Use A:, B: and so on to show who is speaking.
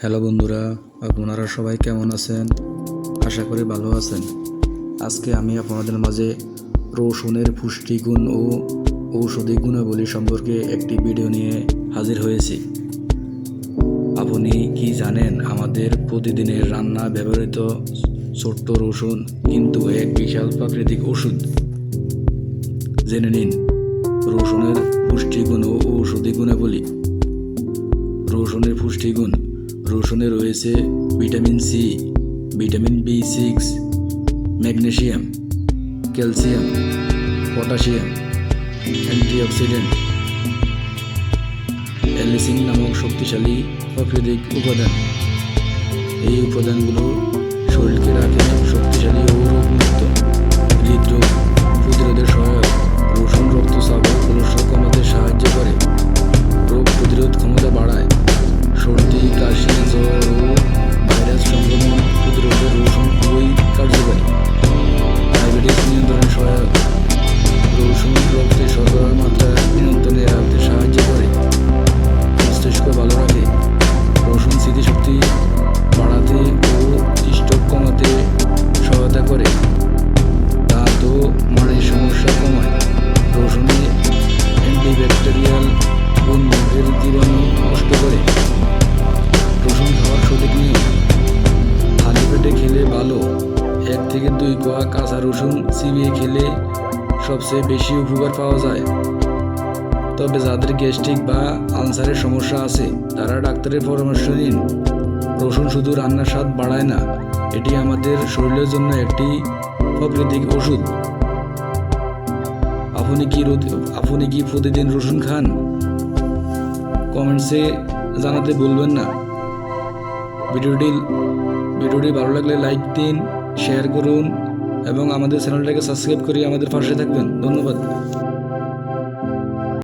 A: Hello বন্ধুরা, আপনারা সবাই কেমন আছেন? আশা করি ভালো আছেন। আজকে আমি আপনাদের মাঝে রসুনের পুষ্টিগুণ ও ঔষধি গুণাবলী সম্পর্কে একটি ভিডিও নিয়ে হাজির হয়েছি। আপনি কি জানেন আমাদের প্রতিদিনের রান্না ব্যবহৃত ছোট্ট রসুন কিন্তু এক বিশাল প্রাকৃতিক ওষুধ? জেনে নিন, রসুনের পুষ্টিগুণ ও ঔষধি গুণাবলী। রসুনের পুষ্টিগুণ রসুনে রয়েছে vitamin C vitamin B six magnesium, calcium, potassium, antioxidant. Allicin নামক শক্তিশালী প্রাকৃতিক উপাদান। এই উপাদানগুলো শরীরকে রাখে থেকে দুই কোয়া কাঁচা রসুন চিবিয়ে খেলে সবচেয়ে বেশি উপকার পাওয়া যায়। তবে যাদের গ্যাস্ট্রিক বা আলসারের সমস্যা আছে, তারা ডাক্তারের পরামর্শ নিন। রসুন শুধু রান্নার স্বাদ বাড়ায় না, এটি আমাদের শরীরের জন্য একটি প্রাকৃতিক ওষুধ। আপনি কি আপনি কি প্রতিদিন রসুন খান? কমেন্টসে জানাতে ভুলবেন না। ভিডিওটি ভিডিওটি ভালো লাগলে লাইক দিন। শেয়ার করুন এবং আমাদের চ্যানেলটাকে সাবস্ক্রাইব করে আমাদের পাশে থাকবেন। ধন্যবাদ।